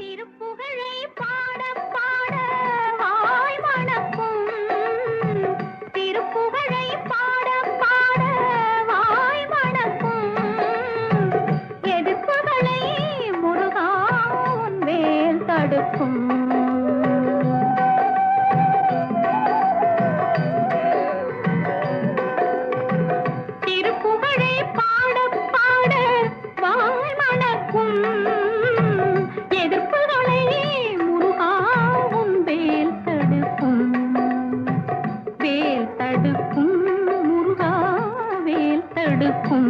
திருப்புகழை பாட பாட வாய் மணக்கும். திருப்புகழை பாட பாட வாய் மணக்கும். எதிர்ப்புகளை முருகா உன் வேல் தடுக்கும். தடுக்கும்